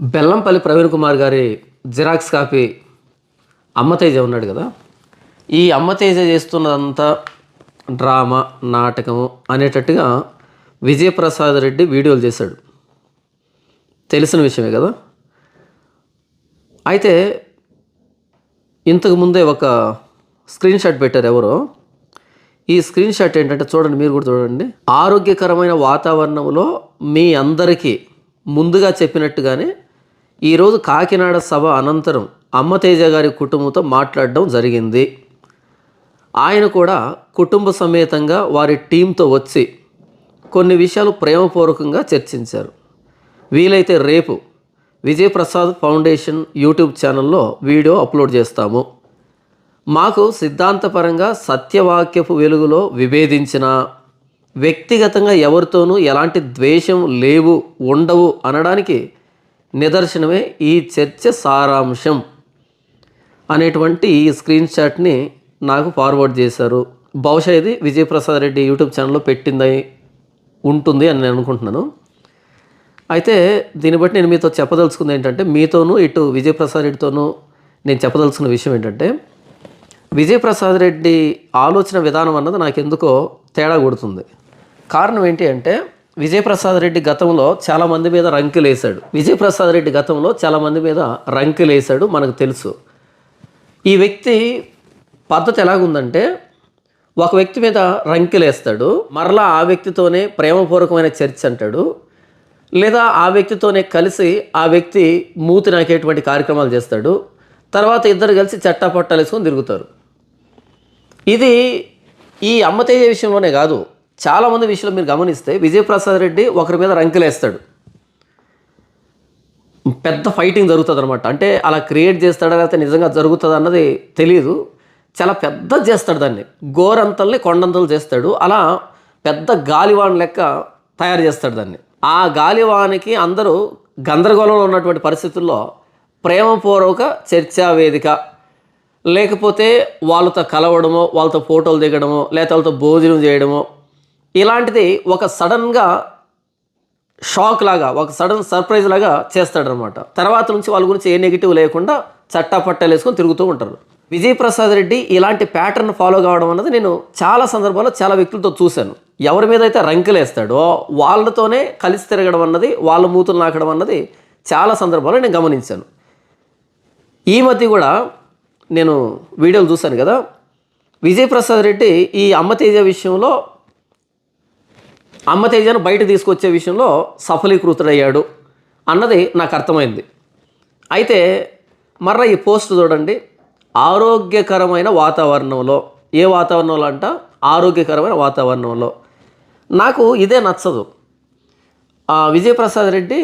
బెల్లంపల్లి ప్రవీణ్ కుమార్ గారి xerox copy Ammateja ఉన్నాడు కదా. ఈ అమ్మతేజ చేస్తున్నదంతా డ్రామా నాటకము అనేటట్టుగా విజయప్రసాద్ రెడ్డి వీడియోలు చేశాడు. తెలిసిన విషయమే కదా. అయితే ఇంతకు ముందే ఒక స్క్రీన్ షాట్ పెట్టారు ఎవరో. ఈ స్క్రీన్ షాట్ ఏంటంటే చూడండి మీరు కూడా చూడండి. ఆరోగ్యకరమైన వాతావరణంలో మీ అందరికీ ముందుగా చెప్పినట్టుగానే ఈరోజు కాకినాడ సభ అనంతరం అమ్మతేజ గారి కుటుంబంతో మాట్లాడడం జరిగింది. ఆయన కూడా కుటుంబ సమేతంగా వారి టీంతో వచ్చి కొన్ని విషయాలు ప్రేమపూర్వకంగా చర్చించారు. వీలైతే రేపు విజయప్రసాద్ ఫౌండేషన్ యూట్యూబ్ ఛానల్లో వీడియో అప్లోడ్ చేస్తాము. మాకు సిద్ధాంతపరంగా సత్యవాక్యపు వెలుగులో విభేదించిన వ్యక్తిగతంగా ఎవరితోనూ ఎలాంటి ద్వేషం లేవు ఉండవు అనడానికి నిదర్శనమే ఈ చర్చ సారాంశం అనేటువంటి ఈ స్క్రీన్ షాట్ని నాకు ఫార్వర్డ్ చేశారు. బహుశా ఇది విజయప్రసాద్ రెడ్డి యూట్యూబ్ ఛానల్లో పెట్టింది ఉంటుంది అని నేను అనుకుంటున్నాను. అయితే దీన్ని బట్టి నేను మీతో చెప్పదలుచుకుంది ఏంటంటే మీతోనూ ఇటు విజయప్రసాద్ రెడ్డితోనూ నేను చెప్పదలుచుకున్న విషయం ఏంటంటే విజయప్రసాద్ రెడ్డి ఆలోచన విధానం అన్నది నాకు ఎందుకో తేడా కొడుతుంది. కారణం ఏంటి అంటే విజయప్రసాద్ రెడ్డి గతంలో చాలామంది మీద రంకెలేశాడు. విజయప్రసాద్ రెడ్డి గతంలో చాలామంది మీద రంకెలేశాడు మనకు తెలుసు. ఈ వ్యక్తి పద్ధతి ఎలాగుందంటే ఒక వ్యక్తి మీద రంకెలేస్తాడు మరలా ఆ వ్యక్తితోనే ప్రేమపూర్వకమైన చర్చ అంటాడు లేదా ఆ వ్యక్తితోనే కలిసి ఆ వ్యక్తి మూతి నాకేటువంటి కార్యక్రమాలు చేస్తాడు తర్వాత ఇద్దరు కలిసి చట్టాపట్టాలు వేసుకొని తిరుగుతారు. ఇది ఈ అమ్మతేజ విషయంలోనే కాదు చాలామంది విషయంలో మీరు గమనిస్తే విజయప్రసాద్ రెడ్డి ఒకరి మీద రంకెలేస్తాడు. పెద్ద ఫైటింగ్ జరుగుతుంది అనమాట అంటే అలా క్రియేట్ చేస్తాడా లేకపోతే నిజంగా జరుగుతుంది అన్నది తెలియదు చాలా పెద్ద చేస్తాడు దాన్ని. గోరంతల్ని కొండంతలు చేస్తాడు. అలా పెద్ద గాలివాన్ లెక్క తయారు చేస్తాడు దాన్ని. ఆ గాలివానికి అందరూ గందరగోళంలో ఉన్నటువంటి పరిస్థితుల్లో ప్రేమపూర్వక చర్చా వేదిక. లేకపోతే వాళ్ళతో కలవడమో వాళ్ళతో ఫోటోలు దిగడమో లేకపోతే వాళ్ళతో భోజనం చేయడమో ఇలాంటిది ఒక సడన్గా షాక్ లాగా ఒక సడన్ సర్ప్రైజ్ లాగా చేస్తాడనమాట తర్వాత నుంచి వాళ్ళ గురించి ఏ నెగిటివ్ లేకుండా చట్టా పట్టాలు వేసుకొని తిరుగుతూ ఉంటారు. విజయప్రసాద్ రెడ్డి ఇలాంటి ప్యాటర్న్ ఫాలో కావడం అన్నది నేను చాలా సందర్భాల్లో చాలా వ్యక్తులతో చూశాను. ఎవరి మీద అయితే రంకెలేస్తాడో వాళ్ళతోనే కలిసి తిరగడం అన్నది వాళ్ళ మూతులు నాకడం అన్నది చాలా సందర్భాల్లో నేను గమనించాను. ఈ మధ్య కూడా నేను వీడియోలు చూశాను కదా విజయప్రసాద్ రెడ్డి ఈ అమ్మతేజ విషయంలో అమ్మతేజను బయట తీసుకొచ్చే విషయంలో సఫలీకృతుడయ్యాడు అన్నది నాకు అర్థమైంది. అయితే మర్ర ఈ పోస్ట్ చూడండి. ఆరోగ్యకరమైన వాతావరణంలో ఏ వాతావరణంలో అంట? ఆరోగ్యకరమైన వాతావరణంలో. నాకు ఇదే నచ్చదు. విజయప్రసాద్ రెడ్డి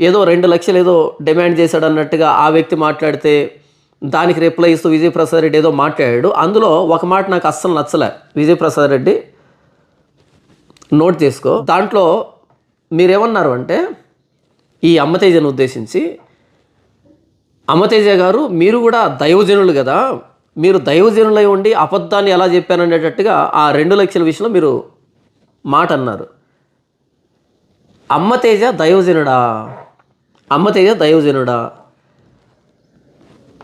ఏదో రెండు లక్షలు ఏదో డిమాండ్ చేశాడు అన్నట్టుగా ఆ వ్యక్తి మాట్లాడితే దానికి రిప్లై ఇస్తూ విజయప్రసాద్ రెడ్డి ఏదో మాట్లాడాడు. అందులో ఒక మాట నాకు అస్సలు నచ్చలే విజయప్రసాద్ రెడ్డి. నోట్ చేసుకో. దాంట్లో మీరేమన్నారు అంటే ఈ అమ్మతేజను ఉద్దేశించి అమ్మతేజ గారు మీరు కూడా దైవజనులు కదా మీరు దైవజనులై ఉండి అబద్ధాన్ని ఎలా చెప్పాననేటట్టుగా ఆ రెండు లక్షల విషయంలో మీరు మాట అన్నారు. అమ్మతేజ దైవజనుడా? అమ్మతేజ దైవజనుడా?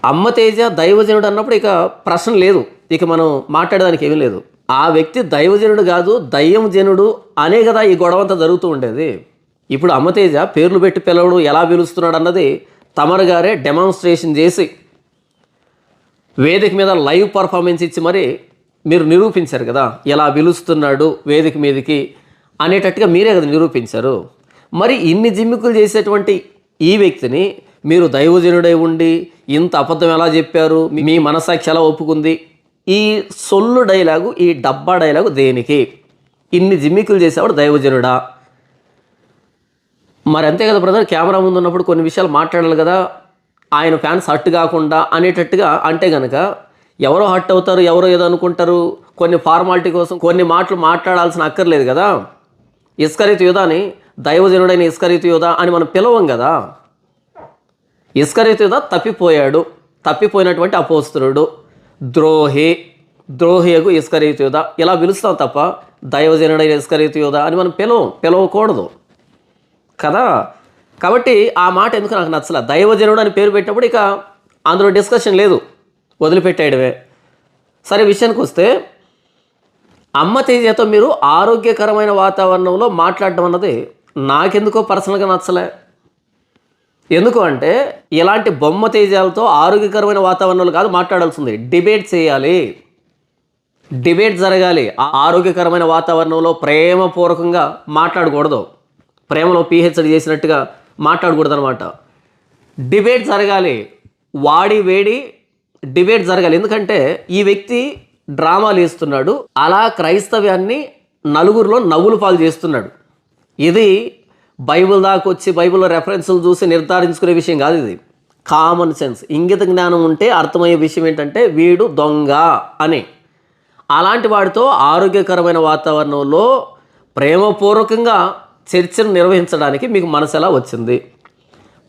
అమ్మతేజ దైవజనుడు అన్నప్పుడు ఇక ప్రశ్న లేదు. ఇక మనం మాట్లాడడానికి ఏమీ లేదు. ఆ వ్యక్తి దైవజనుడు కాదు దయ్యంజనుడు అనే కదా ఈ గొడవ అంతా జరుగుతూ ఉండేది. ఇప్పుడు అమ్మతేజ పేర్లు పెట్టి పిలవడు ఎలా పిలుస్తున్నాడు అన్నది తమరు గారే డెమాన్స్ట్రేషన్ చేసి వేదిక మీద లైవ్ పర్ఫార్మెన్స్ ఇచ్చి మరి మీరు నిరూపించారు కదా ఎలా పిలుస్తున్నాడు వేదిక మీదకి అనేటట్టుగా మీరే కదా నిరూపించారు. మరి ఇన్ని జిమ్మికులు చేసేటువంటి ఈ వ్యక్తిని మీరు దైవజనుడై ఉండి ఇంత అబద్ధం ఎలా చెప్పారు? మీ- మీ మనసాక్షి ఎలా ఒప్పుకుంది? ఈ సొల్లు డైలాగు ఈ డబ్బా డైలాగు దేనికి? ఇన్ని జిమ్మికులు చేసేవాడు దైవజనుడా? మరి అంతే కదా బ్రదర్ కెమెరా ముందు ఉన్నప్పుడు కొన్ని విషయాలు మాట్లాడాలి కదా. ఆయన ఫ్యాన్స్ హట్ కాకుండా అనేటట్టుగా అంటే గనక ఎవరో హట్ అవుతారు ఎవరో ఏదో అనుకుంటారు. కొన్ని ఫార్మాలిటీ కోసం కొన్ని మాటలు మాట్లాడాల్సిన అక్కర్లేదు కదా. ఇస్కరిత యోధాని దైవజనుడైన ఇస్కరిత యోధా అని మనం పిలవం కదా. ఇస్కరిత యోధా తప్పిపోయాడు తప్పిపోయినటువంటి అపోస్తుడు. ద్రోహి ద్రోహియకు ఇస్కరిత్ యోధా ఇలా పిలుస్తాం తప్ప దైవజనుడైన ఇస్కరిత్ యోధా అని మనం పిలవం పిలవకూడదు. కదా? కాబట్టి ఆ మాట ఎందుకు నాకు నచ్చల? దైవజనుడు అని పేరు పెట్టినప్పుడు ఇక అందులో డిస్కషన్ లేదు. వదిలిపెట్టేయడమే. సరే విషయానికి వస్తే అమ్మ తేజతో మీరు ఆరోగ్యకరమైన వాతావరణంలో మాట్లాడడం అన్నది నాకెందుకో పర్సనల్గా నచ్చలే. ఎందుకు అంటే ఇలాంటి బొమ్మ తేజాలతో ఆరోగ్యకరమైన వాతావరణంలో కాదు మాట్లాడాల్సింది. డిబేట్ చేయాలి. డిబేట్ జరగాలి. ఆ ఆరోగ్యకరమైన వాతావరణంలో ప్రేమపూర్వకంగా మాట్లాడకూడదు. ప్రేమలో పిహెచ్డి చేసినట్టుగా మాట్లాడకూడదు అనమాట డిబేట్ జరగాలి. వాడి వేడి డిబేట్ జరగాలి. ఎందుకంటే ఈ వ్యక్తి డ్రామాలు వేస్తున్నాడు అలా క్రైస్తవ్యాన్ని నలుగురిలో నవ్వులు పాలు చేస్తున్నాడు. ఇది బైబిల్ దాకా వచ్చి బైబిల్లో రెఫరెన్సులు చూసి నిర్ధారించుకునే విషయం కాదు ఇది. కామన్ సెన్స్ ఇంగిత జ్ఞానం ఉంటే అర్థమయ్యే విషయం ఏంటంటే వీడు దొంగ అని. అలాంటి వాడితో ఆరోగ్యకరమైన వాతావరణంలో ప్రేమపూర్వకంగా చర్చను నిర్వహించడానికి మీకు మనసు ఎలా వచ్చింది?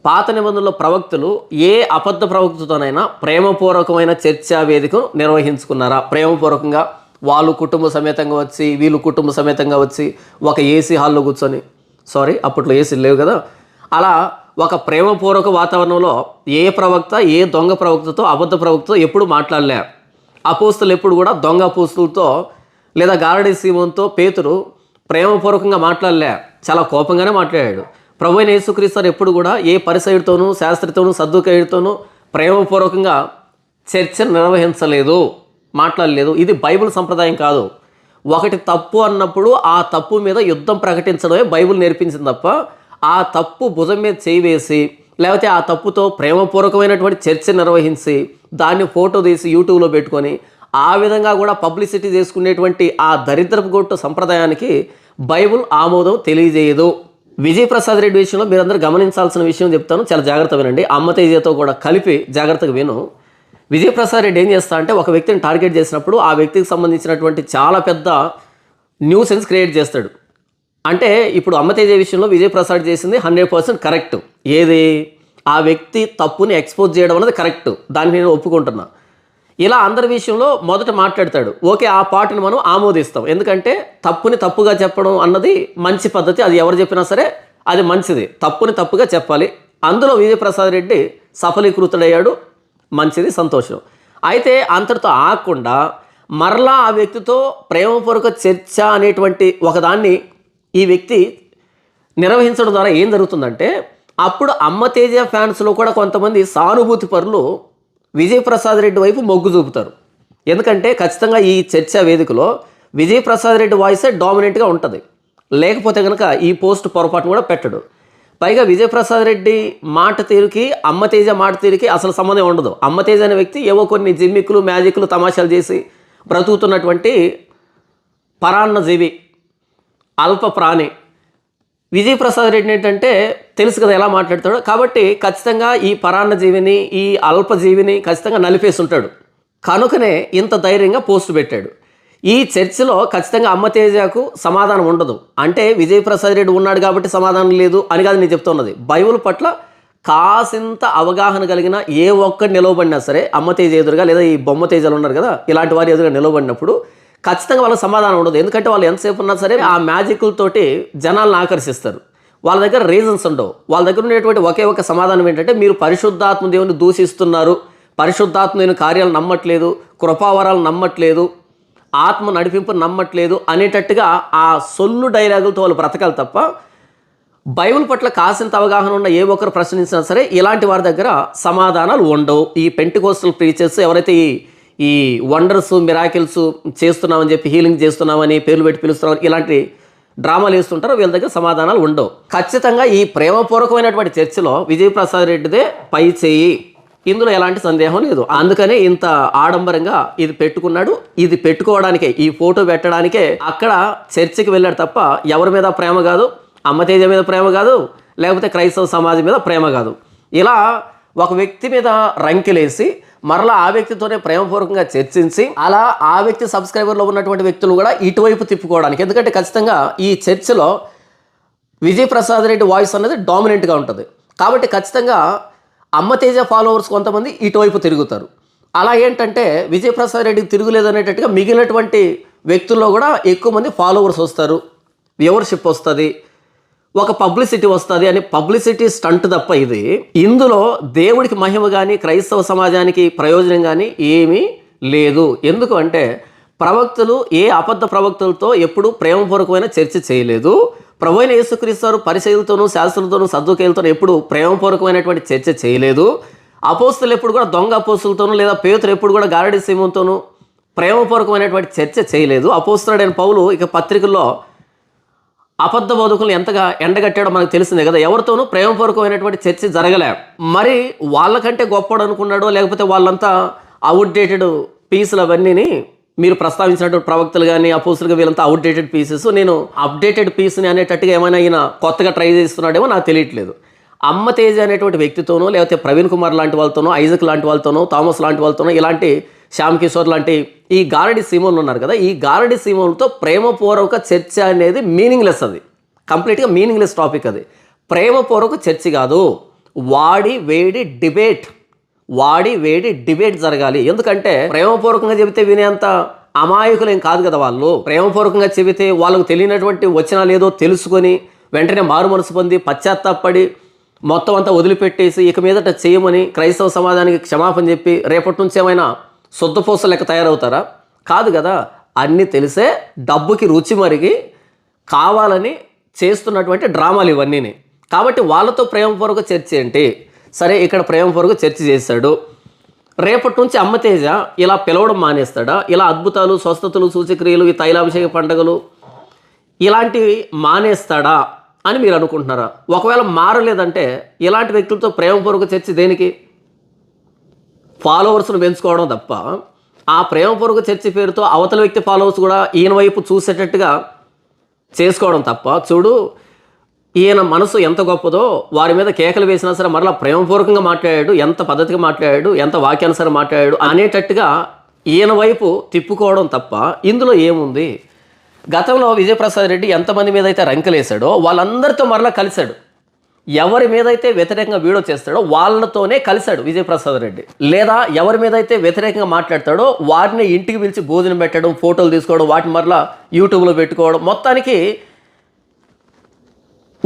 పాత నిబంధనలో ప్రవక్తలు ఏ అబద్ధ ప్రవక్తతోనైనా ప్రేమపూర్వకమైన చర్చా వేదికను నిర్వహించుకున్నారా? ప్రేమపూర్వకంగా? వాళ్ళు కుటుంబ సమేతంగా వచ్చి వీళ్ళు కుటుంబ సమేతంగా వచ్చి ఒక ఏసీ హాల్లో కూర్చొని సారీ అప్పట్లో ఏసీ లేవు కదా. అలా ఒక ప్రేమపూర్వక వాతావరణంలో ఏ ప్రవక్త ఏ దొంగ ప్రవక్తతో అబద్ధ ప్రవక్తతో ఎప్పుడు మాట్లాడలే. అపోస్తులు ఎప్పుడు కూడా దొంగ అపోస్తులతో లేదా గారడి సీమంతో పేతురు ప్రేమపూర్వకంగా మాట్లాడలే. చాలా కోపంగానే మాట్లాడాడు. ప్రభు అయిన యేసుక్రీస్తారు ఎప్పుడు కూడా ఏ పరిసయుడితోనూ శాస్త్రితోనూ సర్దుకయుడితోనూ ప్రేమపూర్వకంగా చర్చ నిర్వహించలేదు మాట్లాడలేదు. ఇది బైబిల్ సంప్రదాయం కాదు. ఒకటి తప్పు అన్నప్పుడు ఆ తప్పు మీద యుద్ధం ప్రకటించడమే బైబిల్ నేర్పించింది తప్ప ఆ తప్పు భుజం మీద చేయివేసి లేకపోతే ఆ తప్పుతో ప్రేమపూర్వకమైనటువంటి చర్చ నిర్వహించి దాన్ని ఫోటో తీసి యూట్యూబ్లో పెట్టుకొని ఆ విధంగా కూడా పబ్లిసిటీ చేసుకునేటువంటి ఆ దరిద్రపు గొట్టు సంప్రదాయానికి బైబిల్ ఆమోదం తెలియజేయదు. విజయప్రసాద్ రెడ్డి విషయంలో మీరందరూ గమనించాల్సిన విషయం చెప్తాను. చాలా జాగ్రత్త వినండి. అమ్మ తేజతో కూడా కలిపి జాగ్రత్తగా విను. విజయప్రసాద్ రెడ్డి ఏం చేస్తా అంటే ఒక వ్యక్తిని టార్గెట్ చేసినప్పుడు ఆ వ్యక్తికి సంబంధించినటువంటి చాలా పెద్ద న్యూసెన్స్ క్రియేట్ చేస్తాడు. అంటే ఇప్పుడు అమ్మతేజ విషయంలో విజయప్రసాద్ చేసింది హండ్రెడ్ పర్సెంట్ కరెక్ట్. ఏది? ఆ వ్యక్తి తప్పుని ఎక్స్పోజ్ చేయడం అనేది కరెక్ట్. దాన్ని నేను ఒప్పుకుంటున్నా. ఇలా అందరి విషయంలో మొదట మాట్లాడతాడు. ఓకే ఆ పాటను మనం ఆమోదిస్తాం. ఎందుకంటే తప్పుని తప్పుగా చెప్పడం అన్నది మంచి పద్ధతి. అది ఎవరు చెప్పినా సరే అది మంచిది. తప్పుని తప్పుగా చెప్పాలి. అందులో విజయప్రసాద్ రెడ్డి సఫలీకృతుడయ్యాడు. మంచిది సంతోషం. అయితే అంతటితో ఆగకుండా మరలా ఆ వ్యక్తితో ప్రేమపూర్వక చర్చ అనేటువంటి ఒకదాన్ని ఈ వ్యక్తి నిర్వహించడం ద్వారా ఏం జరుగుతుందంటే అప్పుడు అమ్మ తేజ ఫ్యాన్స్లో కూడా కొంతమంది సానుభూతి పరులు విజయప్రసాద్ రెడ్డి వైపు మొగ్గు చూపుతారు. ఎందుకంటే ఖచ్చితంగా ఈ చర్చా వేదికలో విజయప్రసాద్ రెడ్డి వాయిసే డామినెంట్గా ఉంటుంది. లేకపోతే కనుక ఈ పోస్ట్ పొరపాటును కూడా పెట్టడు. పైగా విజయప్రసాద్ రెడ్డి మాట తీరుకి అమ్మ తేజ మాట తీరుకి అసలు సంబంధం ఉండదు. అమ్మ తేజ అనే వ్యక్తి ఏవో కొన్ని జిమ్మిక్లు మ్యాజిక్లు తమాషాలు చేసి బ్రతుకుతున్నటువంటి పరాన్న జీవి అల్ప ప్రాణి. విజయప్రసాద్ రెడ్డి ఏంటంటే తెలుసు కదా ఎలా మాట్లాడతాడు. కాబట్టి ఖచ్చితంగా ఈ పరాన్న జీవిని ఈ అల్పజీవిని ఖచ్చితంగా నలిపేసి ఉంటాడు. కనుకనే ఇంత ధైర్యంగా పోస్ట్ పెట్టాడు. ఈ చర్చలో ఖచ్చితంగా అమ్మ తేజకు సమాధానం ఉండదు. అంటే విజయప్రసాద్ రెడ్డి ఉన్నాడు కాబట్టి సమాధానం లేదు అని కాదు నేను చెప్తున్నది. బైబిల్ పట్ల కాసింత అవగాహన కలిగిన ఏ ఒక్కటి నిలవబడినా సరే అమ్మ తేజ ఎదురుగా లేదా ఈ బొమ్మ తేజలు ఉన్నారు కదా ఇలాంటి వారి ఎదురుగా నిలవబడినప్పుడు ఖచ్చితంగా వాళ్ళకి సమాధానం ఉండదు. ఎందుకంటే వాళ్ళు ఎంతసేపు ఉన్నా సరే ఆ మ్యాజిక్లతోటి జనాలను ఆకర్షిస్తారు. వాళ్ళ దగ్గర రీజన్స్ ఉండవు. వాళ్ళ దగ్గర ఉండేటువంటి ఒకే ఒక సమాధానం ఏంటంటే మీరు పరిశుద్ధాత్మ దేవుని దూషిస్తున్నారు. పరిశుద్ధాత్మ దేవుని కార్యాలు నమ్మట్లేదు కృపావరాలు నమ్మట్లేదు ఆత్మ నడిపింపు నమ్మట్లేదు అనేటట్టుగా ఆ సొల్లు డైలాగులతో వాళ్ళు బ్రతకాలి తప్ప బైబిల్ పట్ల కాసింత అవగాహన ఉన్న ఏ ఒక్కరు ప్రశ్నించినా సరే ఇలాంటి వారి దగ్గర సమాధానాలు ఉండవు. ఈ పెంటికోస్టల్ ప్రీచర్స్ ఎవరైతే ఈ ఈ వండర్స్ మిరాకిల్స్ చేస్తున్నామని చెప్పి హీలింగ్ చేస్తున్నామని పేర్లు పెట్టి పిలుస్తున్నామని ఇలాంటి డ్రామాలు వేస్తుంటారో వీళ్ళ దగ్గర సమాధానాలు ఉండవు. ఖచ్చితంగా ఈ ప్రేమపూర్వకమైనటువంటి చర్చలో విజయప్రసాద్ రెడ్డిదే పై చేయి. ఇందులో ఎలాంటి సందేహం లేదు. అందుకనే ఇంత ఆడంబరంగా ఇది పెట్టుకున్నాడు. ఇది పెట్టుకోవడానికే ఈ ఫోటో పెట్టడానికే అక్కడ చర్చికి వెళ్ళాడు తప్ప ఎవరి మీద ప్రేమ కాదు అమ్మతేజ మీద ప్రేమ కాదు లేకపోతే క్రైస్తవ సమాజం మీద ప్రేమ కాదు. ఇలా ఒక వ్యక్తి మీద రంకిలేసి మరలా ఆ వ్యక్తితోనే ప్రేమపూర్వకంగా చర్చించి అలా ఆ వ్యక్తి సబ్స్క్రైబర్లో ఉన్నటువంటి వ్యక్తులు కూడా ఇటువైపు తిప్పుకోవడానికి. ఎందుకంటే ఖచ్చితంగా ఈ చర్చలో విజయప్రసాద్ రెడ్డి వాయిస్ అనేది డామినెంట్గా ఉంటుంది. కాబట్టి ఖచ్చితంగా అమ్మతేజ ఫాలోవర్స్ కొంతమంది ఇటువైపు తిరుగుతారు. అలా ఏంటంటే విజయప్రసాద్ రెడ్డికి తిరుగులేదు అనేటట్టుగా మిగిలినటువంటి వ్యక్తుల్లో కూడా ఎక్కువ మంది ఫాలోవర్స్ వస్తారు. వ్యూవర్షిప్ వస్తుంది. ఒక పబ్లిసిటీ వస్తుంది అని పబ్లిసిటీ స్టంట్ తప్ప ఇది. ఇందులో దేవుడికి మహిమ కానీ క్రైస్తవ సమాజానికి ప్రయోజనం కానీ ఏమీ లేదు. ఎందుకు అంటే ప్రవక్తలు ఏ అబద్ధ ప్రవక్తలతో ఎప్పుడు ప్రేమపూర్వకమైన చర్చ చేయలేదు. ప్రభు అయిన యేసుక్రీస్తు పరిశైలతోనూ శాస్త్రులతోనూ సద్దుకేలతోనూ ఎప్పుడు ప్రేమపూర్వకమైనటువంటి చర్చ చేయలేదు. అపోస్తులు ఎప్పుడు కూడా దొంగ అపోస్తులతోనూ లేదా పేతులు ఎప్పుడు కూడా గారడి సింహంతోనూ ప్రేమపూర్వకమైనటువంటి చర్చ చేయలేదు. అపోస్తుడైన పౌలు ఇక పత్రికల్లో అబద్ధ బోధకులను ఎంతగా ఎండగట్టాడో మనకు తెలిసిందే కదా. ఎవరితోనూ ప్రేమపూర్వకమైనటువంటి చర్చ జరగలే. మరి వాళ్ళకంటే గొప్పడు అనుకున్నాడో లేకపోతే వాళ్ళంతా అవుట్డేటెడ్ పీసులు అవన్నీని మీరు ప్రస్తావించినటువంటి ప్రవక్తలు కానీ అపోసులుగా వీళ్ళంతా అవుట్డేటెడ్ పీసెస్ నేను అప్డేటెడ్ పీస్ని అనేటట్టుగా ఏమైనా ఈయన కొత్తగా ట్రై చేస్తున్నాడేమో నాకు తెలియట్లేదు. అమ్మ తేజ అనేటువంటి వ్యక్తితోనో లేకపోతే ప్రవీణ్ కుమార్ లాంటి వాళ్ళతోనో ఐజక్ లాంటి వాళ్ళతోనో థామస్ లాంటి వాళ్ళతోనో ఇలాంటి శ్యామ్ కిషోర్ లాంటి ఈ గారడి సీమోలు ఉన్నారు కదా ఈ గారడి సీమోలతో ప్రేమపూర్వక చర్చ అనేది మీనింగ్లెస్ అది. కంప్లీట్గా మీనింగ్లెస్ టాపిక్ అది. ప్రేమపూర్వక చర్చ కాదు. వాడి వేడి డిబేట్ వాడి వేడి డిబేట్ జరగాలి. ఎందుకంటే ప్రేమపూర్వకంగా చెబితే వినేంత అమాయకులు ఏం కాదు కదా వాళ్ళు. ప్రేమపూర్వకంగా చెబితే వాళ్ళకు తెలియనటువంటి వచ్చినా లేదో తెలుసుకొని వెంటనే మారు మనసు పొంది పశ్చాత్తాపడి మొత్తం అంతా వదిలిపెట్టేసి ఇక మీదట చేయమని క్రైస్తవ సమాజానికి క్షమాపణ చెప్పి రేపటి నుంచి ఏమైనా శుద్ధపూస లెక్క తయారవుతారా? కాదు కదా. అన్నీ తెలిసే డబ్బుకి రుచి మరిగి కావాలని చేస్తున్నటువంటి డ్రామాలు ఇవన్నీని. కాబట్టి వాళ్ళతో ప్రేమపూర్వక చర్చ ఏంటి? సరే ఇక్కడ ప్రేమపూర్వక చర్చ చేశాడు. రేపటి నుంచి అమ్మతేజ ఇలా పిలవడం మానేస్తాడా? ఇలా అద్భుతాలు స్వస్థతలు సూచక్రియలు ఈ తైలాభిషేక పండుగలు ఇలాంటివి మానేస్తాడా అని మీరు అనుకుంటున్నారా? ఒకవేళ మారలేదంటే ఇలాంటి వ్యక్తులతో ప్రేమపూర్వక చర్చ దేనికి? ఫాలోవర్స్ను పెంచుకోవడం తప్ప. ఆ ప్రేమపూర్వక చర్చ పేరుతో అవతల వ్యక్తి ఫాలోవర్స్ కూడా ఈయన వైపు చూసేటట్టుగా చేసుకోవడం తప్ప. చూడు ఈయన మనసు ఎంత గొప్పదో వారి మీద కేకలు వేసినా సరే మరలా ప్రేమపూర్వకంగా మాట్లాడాడు ఎంత పద్ధతిగా మాట్లాడాడు ఎంత వాక్యానుసారం మాట్లాడాడు అనేటట్టుగా ఈయన వైపు తిప్పుకోవడం తప్ప ఇందులో ఏముంది? గతంలో విజయప్రసాద్ రెడ్డి ఎంతమంది మీద అయితే రంకలేశాడో వాళ్ళందరితో మరలా కలిశాడు. ఎవరి మీద అయితే వ్యతిరేకంగా వీడియో చేస్తాడో వాళ్ళతోనే కలిశాడు విజయప్రసాద్ రెడ్డి. లేదా ఎవరి మీద అయితే వ్యతిరేకంగా మాట్లాడతాడో వారిని ఇంటికి పిలిచి భోజనం పెట్టడం ఫోటోలు తీసుకోవడం వాటిని మరలా యూట్యూబ్లో పెట్టుకోవడం మొత్తానికి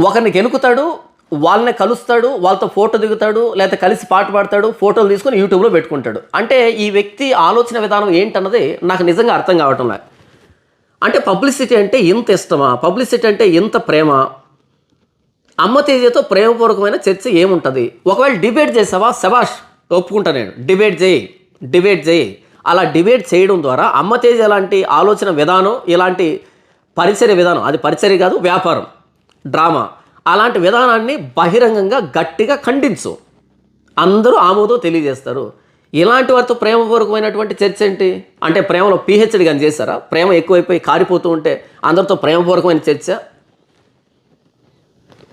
ఒకరిని గెలుకుతాడు వాళ్ళని కలుస్తాడు వాళ్ళతో ఫోటో దిగుతాడు లేకపోతే కలిసి పాట పాడతాడు ఫోటోలు తీసుకొని యూట్యూబ్లో పెట్టుకుంటాడు. అంటే ఈ వ్యక్తి ఆలోచన విధానం ఏంటన్నది నాకు నిజంగా అర్థం కావటం లేదు. అంటే పబ్లిసిటీ అంటే ఇంత ఇష్టమా? పబ్లిసిటీ అంటే ఇంత ప్రేమ? అమ్మ తేజతో ప్రేమపూర్వకమైన చర్చ ఏముంటుంది? ఒకవేళ డిబేట్ చేసావా? శబాష్ ఒప్పుకుంటా నేను. డిబేట్ చేయి. డిబేట్ చేయి. అలా డిబేట్ చేయడం ద్వారా అమ్మ తేజ ఎలాంటి ఆలోచన విధానం ఇలాంటి పరిచర్య విధానం అది పరిచర్య కాదు వ్యాపారం. డ్రామా. అలాంటి విధానాన్ని బహిరంగంగా గట్టిగా ఖండించు. అందరూ ఆమోదం తెలియజేస్తారు. ఇలాంటి వారితో ప్రేమపూర్వకమైనటువంటి చర్చ ఏంటి? అంటే ప్రేమలో పిహెచ్డి కానీ చేశారా? ప్రేమ ఎక్కువైపోయి కారిపోతూ ఉంటే అందరితో ప్రేమపూర్వకమైన చర్చ?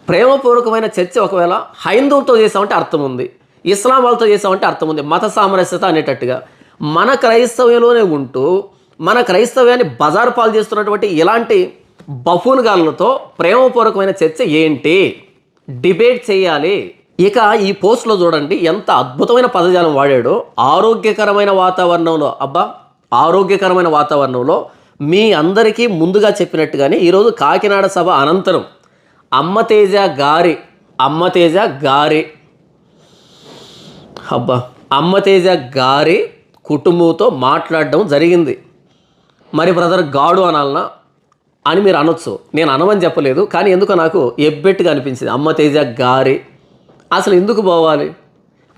ప్రేమపూర్వకమైన చర్చ ఒకవేళ హైందవులతో చేసామంటే అర్థం ఉంది. ఇస్లాం వాళ్ళతో చేసామంటే అర్థం ఉంది. మత సామరస్యత అనేటట్టుగా. మన క్రైస్తవ్యంలోనే ఉంటూ మన క్రైస్తవ్యాన్ని బజారు పాలు చేస్తున్నటువంటి ఇలాంటి బఫూన్ గాళ్ళతో ప్రేమపూర్వకమైన చర్చ ఏంటి? డిబేట్ చేయాలి. ఇక ఈ పోస్ట్లో చూడండి ఎంత అద్భుతమైన పదజాలం వాడాడో. ఆరోగ్యకరమైన వాతావరణంలో అబ్బా ఆరోగ్యకరమైన వాతావరణంలో మీ అందరికీ ముందుగా చెప్పినట్టుగానే ఈరోజు కాకినాడ సభ అనంతరం అమ్మతేజ గారి అమ్మతేజ గారి అబ్బా అమ్మతేజ గారి కుటుంబంతో మాట్లాడడం జరిగింది. మరి బ్రదర్ గాడు అనాలనా? అని మీరు అనొచ్చు. నేను అనమని చెప్పలేదు. కానీ ఎందుకో నాకు ఎబ్బెట్టుగా అనిపించింది. అమ్మ తేజ గారి. అసలు ఎందుకు పోవాలి?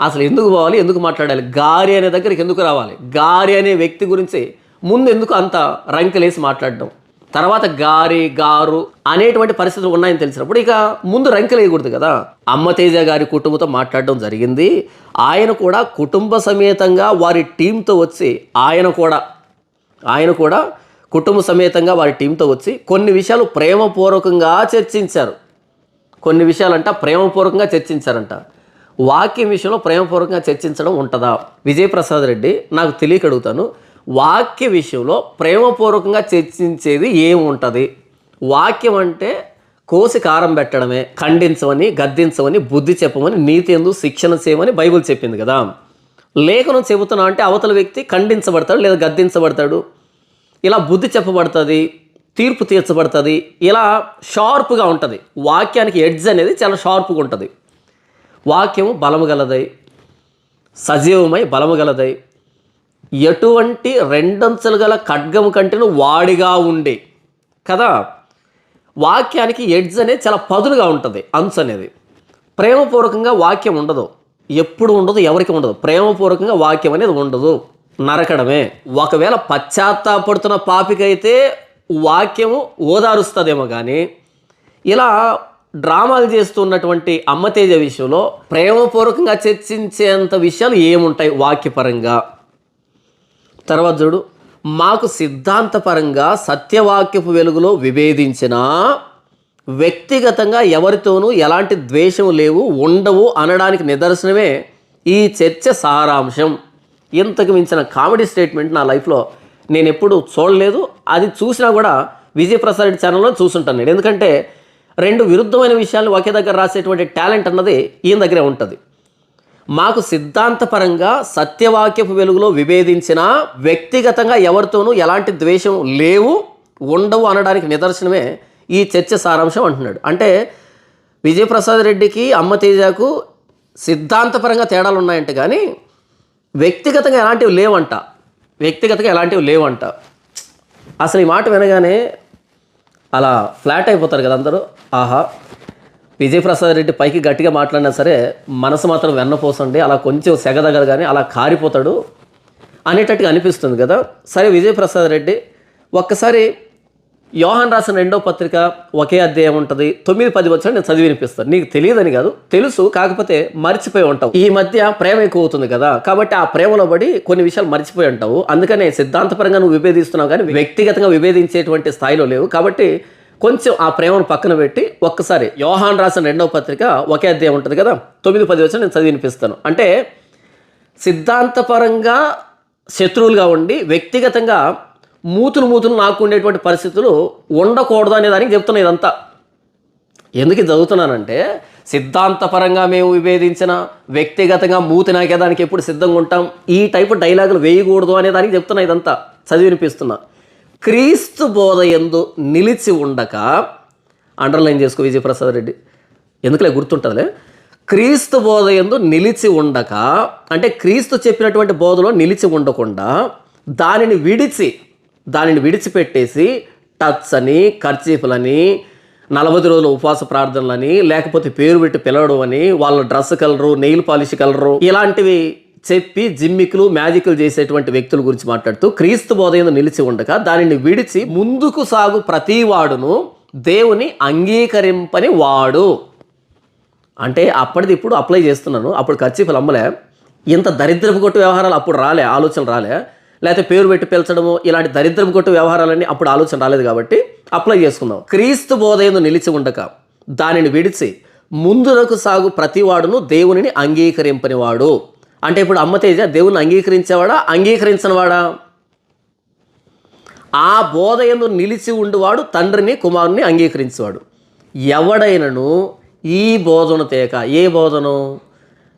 అసలు ఎందుకు పోవాలి? ఎందుకు మాట్లాడాలి? గారి అనే దగ్గరికి ఎందుకు రావాలి? గారి అనే వ్యక్తి గురించి ముందు ఎందుకు అంత రంకెలేసి మాట్లాడడం? తర్వాత గారి గారు అనేటువంటి పరిస్థితులు ఉన్నాయని తెలిసినప్పుడు ఇక ముందు రంకెలేయకూడదు కదా. అమ్మ తేజ గారి కుటుంబంతో మాట్లాడడం జరిగింది. ఆయన కూడా కుటుంబ సమేతంగా వారి టీంతో వచ్చి ఆయన కూడా ఆయన కూడా కుటుంబ సమేతంగా వారి టీంతో వచ్చి కొన్ని విషయాలు ప్రేమపూర్వకంగా చర్చించారు. కొన్ని విషయాలంట ప్రేమపూర్వకంగా చర్చించారంట. వాక్యం విషయంలో ప్రేమపూర్వకంగా చర్చించడం ఉంటుందా? విజయప్రసాద్ రెడ్డి నాకు తెలియక అడుగుతాను. వాక్య విషయంలో ప్రేమపూర్వకంగా చర్చించేది ఏముంటుంది? వాక్యం అంటే కోసి కారం పెట్టడమే ఖండించమని గద్దించమని బుద్ధి చెప్పమని నీతి ఎందు శిక్షణ చేయమని బైబిల్ చెప్పింది కదా. లేఖనం చెబుతున్నా అంటే అవతల వ్యక్తి ఖండించబడతాడు లేదా గద్దించబడతాడు? ఇలా బుద్ధి చెప్పబడుతుంది తీర్పు తీర్చబడుతుంది ఇలా షార్ప్గా ఉంటుంది. వాక్యానికి ఎడ్జ్ అనేది చాలా షార్ప్గా ఉంటుంది. వాక్యము బలము గలదై సజీవమై బలము గలదై ఎటువంటి రెండంచెలు గల ఖడ్గము కంటేను వాడిగా ఉండి. కదా? వాక్యానికి ఎడ్జ్ అనేది చాలా పదునుగా ఉంటుంది అంచు అనేది. ప్రేమపూర్వకంగా వాక్యం ఉండదు. ఎప్పుడు ఉండదు ఎవరికి ఉండదు. ప్రేమపూర్వకంగా వాక్యం అనేది ఉండదు. నరకడమే. ఒకవేళ పశ్చాత్తాపడుతున్న పాపికైతే వాక్యము ఓదారుస్తుందేమో కానీ ఇలా డ్రామాలు చేస్తున్నటువంటి అమ్మతేజ విషయంలో ప్రేమపూర్వకంగా చర్చించేంత విషయాలు ఏముంటాయి వాక్యపరంగా? తర్వాత చూడు మాకు సిద్ధాంతపరంగా సత్యవాక్యపు వెలుగులో విభేదించిన వ్యక్తిగతంగా ఎవరితోనూ ఎలాంటి ద్వేషం లేవు ఉండవు అనడానికి నిదర్శనమే ఈ చర్చ సారాంశం. ఇంతకు మించిన కామెడీ స్టేట్మెంట్ నా లైఫ్లో నేను ఎప్పుడు చూడలేదు. అది చూసినా కూడా విజయప్రసాద్ రెడ్డి ఛానల్లో చూసుంటాను నేను. ఎందుకంటే రెండు విరుద్ధమైన విషయాలు ఒకే దగ్గర రాసేటువంటి టాలెంట్ అన్నది ఈయన దగ్గరే ఉంటుంది. మాకు సిద్ధాంతపరంగా సత్యవాక్యపు వెలుగులో విభేదించిన వ్యక్తిగతంగా ఎవరితోనూ ఎలాంటి ద్వేషం లేవు ఉండవు అనడానికి నిదర్శనమే ఈ చర్చ సారాంశం అంటున్నాడు. అంటే విజయప్రసాద్ రెడ్డికి అమ్మ తేజాకు సిద్ధాంతపరంగా తేడాలు ఉన్నాయంటే కానీ వ్యక్తిగతంగా ఎలాంటివి లేవంట. వ్యక్తిగతంగా ఎలాంటివి లేవంట. అసలు ఈ మాట వినగానే అలా ఫ్లాట్ అయిపోతారు కదా అందరూ. ఆహా విజయప్రసాద్ రెడ్డి పైకి గట్టిగా మాట్లాడినా సరే మనసు మాత్రం వెన్నపోసండి అలా కొంచెం సెగదగదు కానీ అలా కారిపోతాడు అనేటట్టుగా అనిపిస్తుంది కదా. సరే విజయప్రసాద్ రెడ్డి ఒక్కసారి యోహాన్ రాసిన రెండో పత్రిక ఒకే అధ్యాయం ఉంటుంది. తొమ్మిది పది వచ్చిన నేను చదివి వినిపిస్తాను నీకు తెలియదని కాదు తెలుసు కాకపోతే మర్చిపోయి ఉంటావు. ఈ మధ్య ప్రేమ ఎక్కువ అవుతుంది కదా కాబట్టి ఆ ప్రేమలో పడి కొన్ని విషయాలు మర్చిపోయి ఉంటావు. అందుకనే సిద్ధాంతపరంగా నువ్వు విభేదిస్తున్నావు కానీ వ్యక్తిగతంగా విభేదించేటువంటి స్థాయిలో లేవు. కాబట్టి కొంచెం ఆ ప్రేమను పక్కన పెట్టి ఒక్కసారి యోహాన్ రాసిన రెండవ పత్రిక ఒకే అధ్యాయం ఉంటుంది కదా తొమ్మిది పది వచ్చిన నేను చదివి వినిపిస్తాను. అంటే సిద్ధాంతపరంగా శత్రువులుగా ఉండి వ్యక్తిగతంగా మూతులు మూతులు నాకు ఉండేటువంటి పరిస్థితులు ఉండకూడదు అనే దానికి చెప్తున్నా ఇదంతా. ఎందుకు చదువుతున్నానంటే సిద్ధాంతపరంగా మేము విభేదించిన వ్యక్తిగతంగా మూతి నాకేదానికి ఎప్పుడు సిద్ధంగా ఉంటాం ఈ టైపు డైలాగులు వేయకూడదు అనే దానికి చెప్తున్నా ఇదంతా. చదివి వినిపిస్తున్నా. క్రీస్తు బోధ ఎందు నిలిచి ఉండక అండర్లైన్ చేసుకో విజయప్రసాద్ రెడ్డి. ఎందుకులే గుర్తుంటుందిలే? క్రీస్తు బోధ ఎందు నిలిచి ఉండక అంటే క్రీస్తు చెప్పినటువంటి బోధలో నిలిచి ఉండకుండా దానిని విడిచి దానిని విడిచిపెట్టేసి టచ్ అని ఖర్చీఫ్లని నలభై రోజుల ఉపవాస ప్రార్థనలని లేకపోతే పేరు పెట్టి పిలవడం అని వాళ్ళ dress colour nail polish colour ఇలాంటివి చెప్పి జిమ్మికులు మ్యాజిక్లు చేసేటువంటి వ్యక్తుల గురించి మాట్లాడుతూ క్రీస్తు బోధయంలో నిలిచి ఉండగా దానిని విడిచి ముందుకు సాగు ప్రతివాడును దేవుని అంగీకరింపని వాడు. అంటే అప్పటిది ఇప్పుడు అప్లై చేస్తున్నాను అప్పుడు ఖర్చీఫులు అమ్మలే. ఇంత దరిద్రపు కొట్టు వ్యవహారాలు అప్పుడు రాలే ఆలోచనలు రాలే. లేకపోతే పేరు పెట్టి పిలచడము ఇలాంటి దరిద్రం కొట్టు వ్యవహారాలన్నీ అప్పుడు ఆలోచన రాలేదు కాబట్టి అప్లై చేసుకుందాం. క్రీస్తు బోధయందు నిలిచి ఉండక దానిని విడిచి ముందునకు సాగు ప్రతివాడును దేవునిని అంగీకరింపనివాడు. అంటే ఇప్పుడు అమ్మతేజ దేవుని అంగీకరించేవాడా? అంగీకరించనివాడా? ఆ బోధ ఎందు నిలిచి ఉండువాడు తండ్రిని కుమారుని అంగీకరించేవాడు. ఎవడైనను ఈ బోధను తేక ఏ బోధను?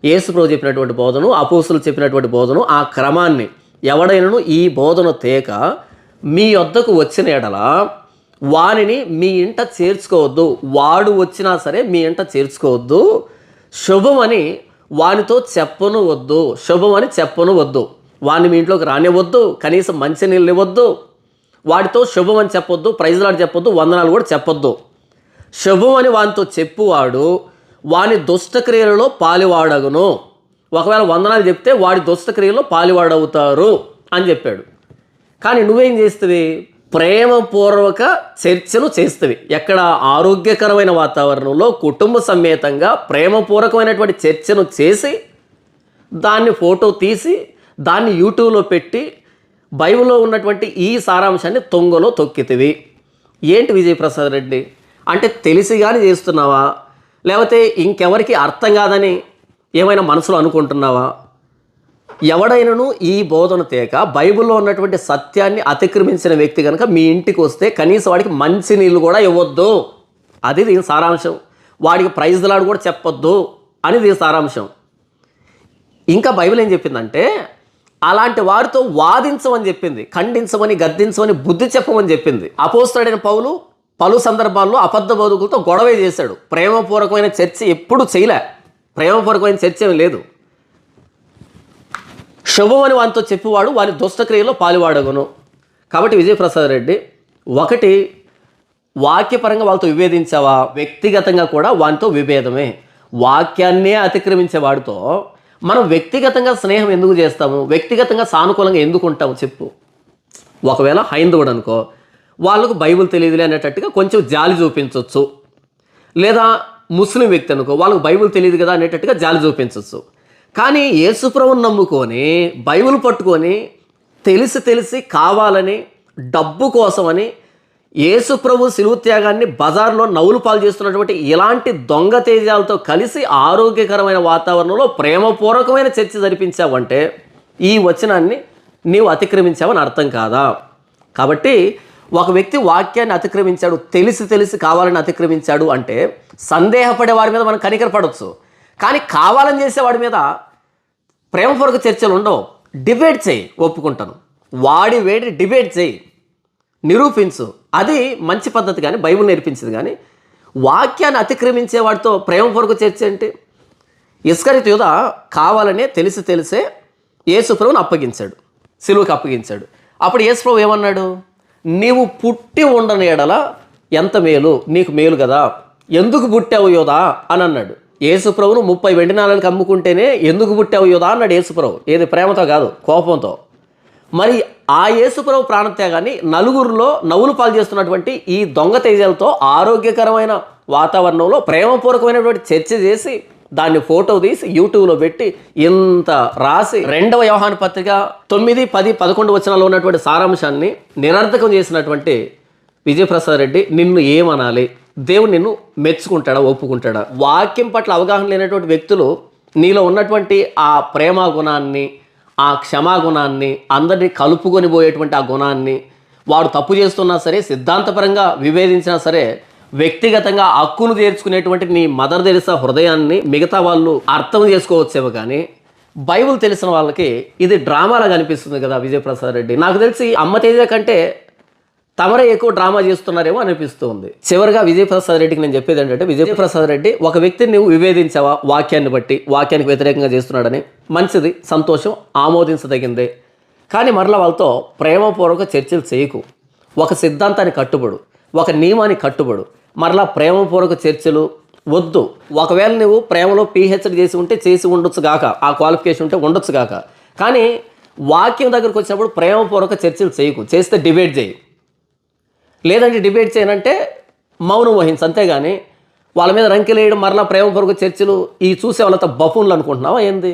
యేసుప్రభు చెప్పినటువంటి బోధను అపోసులు చెప్పినటువంటి బోధను ఆ క్రమాన్ని ఎవడైనను ఈ బోధన తేక మీ వద్దకు వచ్చిన ఎడల వానిని మీ ఇంట చేర్చుకోవద్దు. వాడు వచ్చినా సరే మీ ఇంట చేర్చుకోవద్దు. శుభమని వానితో చెప్పను వద్దు శుభమని చెప్పను వద్దు వాడిని మీ ఇంట్లోకి రానివ్వద్దు. కనీసం మంచి నీళ్ళు ఇవ్వద్దు. వాడితో శుభం అని చెప్పొద్దు ప్రైజ్లాడు చెప్పొద్దు. వందనాలు కూడా చెప్పొద్దు. శుభం అని వానితో చెప్పువాడు వాని దుష్టక్రియలలో పాలివాడగును. ఒకవేళ వందనాలు చెప్తే వాడి దుష్టక్రియలో పాలివాడవుతారు అని చెప్పాడు. కానీ నువ్వేం చేస్తుంది ప్రేమపూర్వక చర్చలు చేస్తవి. ఎక్కడ ఆరోగ్యకరమైన వాతావరణంలో కుటుంబ సమేతంగా ప్రేమపూర్వకమైనటువంటి చర్చను చేసి దాన్ని ఫోటో తీసి దాన్ని యూట్యూబ్లో పెట్టి బైబిల్లో ఉన్నటువంటి ఈ సారాంశాన్ని తొంగలో తొక్కితివి. ఏంటి విజయప్రసాద్ రెడ్డి? అంటే తెలిసి కానీ చేస్తున్నావా? లేకపోతే ఇంకెవరికి అర్థం కాదని ఏమైనా మనసులో అనుకుంటున్నావా? ఎవడైనను ఈ బోధన తేక బైబిల్లో ఉన్నటువంటి సత్యాన్ని అతిక్రమించిన వ్యక్తి కనుక మీ ఇంటికి వస్తే కనీసం వాడికి మంచి నీళ్ళు కూడా ఇవ్వద్దు. అది దీని సారాంశం. వాడికి ప్రైజ్లాడు కూడా చెప్పొద్దు అని దీని సారాంశం. ఇంకా బైబిల్ ఏం చెప్పిందంటే అలాంటి వారితో వాదించమని చెప్పింది ఖండించమని గద్దించమని బుద్ధి చెప్పమని చెప్పింది. అపోస్తాడైన పౌలు పలు సందర్భాల్లో అబద్ధ బోధకులతో గొడవ చేశాడు. ప్రేమపూర్వకమైన చర్చ ఎప్పుడు చేయలే. ప్రేమపూర్వకమైన చర్చ ఏమి లేదు. అని వానితో చెప్పేవాడు వాని దుష్టక్రియలో పాలువాడగును. కాబట్టి విజయప్రసాద్ రెడ్డి ఒకటి వాక్యపరంగా వాళ్ళతో విభేదించావా? వ్యక్తిగతంగా కూడా వానితో విభేదమే. వాక్యాన్నే అతిక్రమించే వాడితో మనం వ్యక్తిగతంగా స్నేహం ఎందుకు చేస్తాము? వ్యక్తిగతంగా సానుకూలంగా ఎందుకు ఉంటాము? చెప్పు. ఒకవేళ హైందవుడు అనుకో వాళ్ళకు బైబిల్ తెలియదులే అనేటట్టుగా కొంచెం జాలి చూపించవచ్చు లేదా ముస్లిం వ్యక్తి అనుకో వాళ్ళకు బైబిల్ తెలియదు కదా అనేటట్టుగా జాలి చూపించవచ్చు కానీ యేసుప్రభుని నమ్ముకొని బైబిల్ పట్టుకొని తెలిసి తెలిసి కావాలని డబ్బు కోసమని యేసుప్రభు శిలువు త్యాగాన్ని బజార్లో నవ్వులు పాలు చేస్తున్నటువంటి ఇలాంటి దొంగ తేజాలతో కలిసి ఆరోగ్యకరమైన వాతావరణంలో ప్రేమపూర్వకమైన చర్చ జరిపించావంటే ఈ వచనాన్ని నీవు అతిక్రమించావని అర్థం కాదా? కాబట్టి ఒక వ్యక్తి వాక్యాన్ని అతిక్రమించాడు తెలిసి తెలిసి కావాలని అతిక్రమించాడు అంటే సందేహపడే వారి మీద మనం కనికరపడవచ్చు కానీ కావాలని చేసేవాడి మీద ప్రేమపూర్వక చర్చలు ఉండవు. డిబేట్ చేయి ఒప్పుకుంటాను. వాడి వేడి డిబేట్ చేయి నిరూపించు. అది మంచి పద్ధతి కానీ బైబిల్ నేర్పించింది కానీ వాక్యాన్ని అతిక్రమించే వాడితో ప్రేమపూర్వక చర్చ ఏంటి? ఇస్కరిత్ యుధ కావాలనే తెలిసి తెలిసే యేసుప్రభుని అప్పగించాడు సిలువకి అప్పగించాడు. అప్పుడు యేసుప్రభు ఏమన్నాడు? నీవు పుట్టి ఉండని ఎడల ఎంత మేలు? నీకు మేలు కదా. ఎందుకు పుట్టావు యోదా? అని అన్నాడు. యేసుప్రభును ముప్పై వెండి నాలుగు అమ్ముకుంటేనే ఎందుకు పుట్టావు యోదా? అన్నాడు యేసుప్రభు ఏది ప్రేమతో కాదు కోపంతో. మరి ఆ యేసుప్రభు ప్రాణత్యాగాన్ని నలుగురిలో నవ్వులు పాలు చేస్తున్నటువంటి ఈ దొంగ తేజాలతో ఆరోగ్యకరమైన వాతావరణంలో ప్రేమపూర్వకమైనటువంటి చర్చ చేసి దాన్ని ఫోటో తీసి యూట్యూబ్లో పెట్టి ఇంత రాసి రెండవ వ్యవహాన పత్రిక తొమ్మిది పది పదకొండు వచనాల్లో ఉన్నటువంటి సారాంశాన్ని నిరర్థకం చేసినటువంటి విజయప్రసాద్ రెడ్డి నిన్ను ఏమనాలి? దేవుడు నిన్ను మెచ్చుకుంటాడా ఒప్పుకుంటాడా? వాక్యం పట్ల అవగాహన లేనటువంటి వ్యక్తులు నీలో ఉన్నటువంటి ఆ ప్రేమ గుణాన్ని ఆ క్షమాగుణాన్ని అందరినీ కలుపుకొని పోయేటువంటి ఆ గుణాన్ని వాడు తప్పు చేస్తున్నా సరే సిద్ధాంతపరంగా విభేదించినా సరే వ్యక్తిగతంగా హక్కును తీర్చుకునేటువంటి నీ మదర్ తెరిసా హృదయాన్ని మిగతా వాళ్ళు అర్థం చేసుకోవచ్చేమో కానీ బైబిల్ తెలిసిన వాళ్ళకి ఇది డ్రామాలాగా అనిపిస్తుంది కదా విజయప్రసాద్ రెడ్డి. నాకు తెలిసి అమ్మ తేజ కంటే తమరే ఎక్కువ డ్రామా చేస్తున్నారేమో అనిపిస్తుంది. చివరిగా విజయప్రసాద్ రెడ్డికి నేను చెప్పేది ఏంటంటే విజయప్రసాద్ రెడ్డి ఒక వ్యక్తిని నువ్వు విభేదించావా? వాక్యాన్ని బట్టి వాక్యానికి వ్యతిరేకంగా చేస్తున్నాడని మంచిది సంతోషం ఆమోదించదగిందే. కానీ మరలా వాళ్ళతో ప్రేమపూర్వక చర్చలు చేయకు. ఒక సిద్ధాంతాన్ని కట్టుబడు ఒక నియమాన్ని కట్టుబడు. మరలా ప్రేమపూర్వక చర్చలు వద్దు. ఒకవేళ నువ్వు ప్రేమలో పిహెచ్డి చేసి ఉంటే చేసి ఉండొచ్చు గాక. ఆ క్వాలిఫికేషన్ ఉంటే ఉండొచ్చు గాక. కానీ వాక్యం దగ్గరకు వచ్చినప్పుడు ప్రేమపూర్వక చర్చలు చేయకు. చేస్తే డిబేట్ చేయి. లేదంటే డిబేట్ చేయనంటే మౌనం వహించు. అంతేగాని వాళ్ళ మీద రంకెలేయడం మరలా ప్రేమపూర్వక చర్చలు ఈ చూసే వాళ్ళతో బఫూన్లు అనుకుంటున్నావా ఏంది?